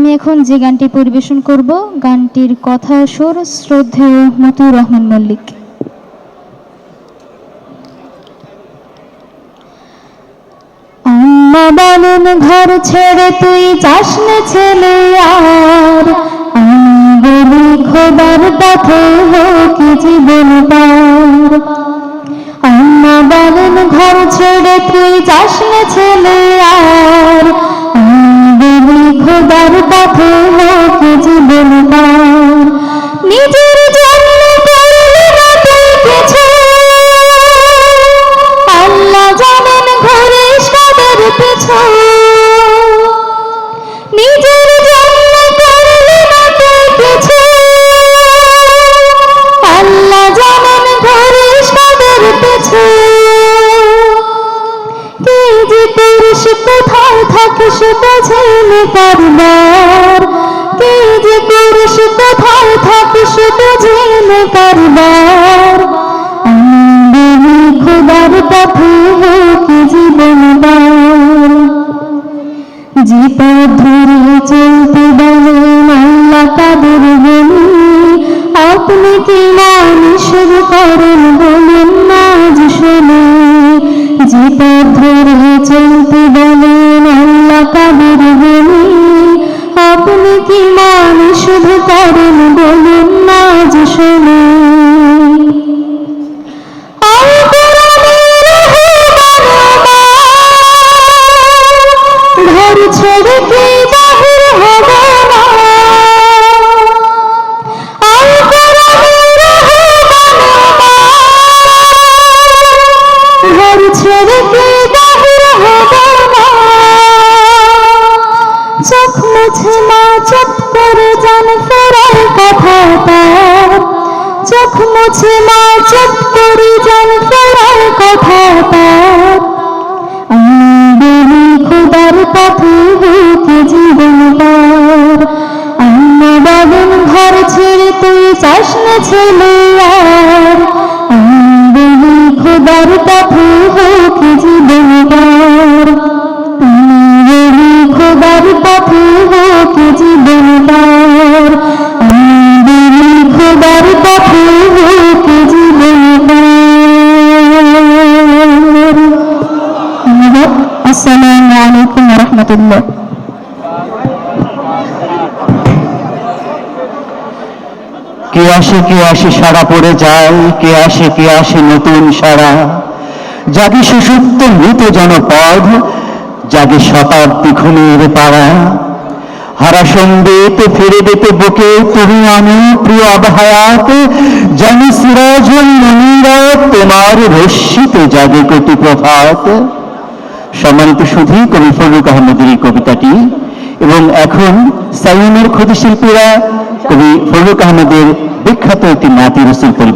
আমি এখন যে গানটি পরিবেশন করব, গানটির কথা সুর শ্রদ্ধেয় মতিউর রহমান মল্লিক। আম্মা ঘর ছেড়ে তুই যাস না ছেলে আর। আমি বলি, খোদার পথে হোক জীবন পার। আম্মা বলেন ঘর ছেড়ে তুই চাস না ছেলে খোদার দার ধরে চলতে বলেন আল্লাহ আপনি কি মানুষ করেন বলেন না যে শোনে? ধরে চলতে কি শুধু করেন বলুন না যে শোনে মুছে মা চুপ করে জান ফেরার কথা তার। আমি খোদার পথে হোক জীবন পার। আম্মা বাবন ঘর ছেড়ে তুই চাস না ছেলে আর। আমি খোদার পথে হোক জীবন পার। আমি খোদার পথে আলাইকুম রহমতুল্লাহ। কে আসে কে আসে সারা পড়ে যায়, কে আসে কে আসে নতুন সারা। জাগে সুসুপ্ত মৃত জনপদ, জাগে শতাব্দী ঘুমের পাড়া হারা সংগীত ফিরে দিতে বুকে তুমি আমি প্রিয় আবহায়াত, জানি সিরাজুল মনিরা তোমার রশ্মিতে জাগে কোটি প্রভাত। সম্মানিত শুধুই কবি ফরুক আহমদের এই কবিতাটি এবং এখন সাইনের ক্ষতিশিল্পীরা কবি ফরুক আহমদের বিখ্যাত একটি নাতি রসুল পরিবেশ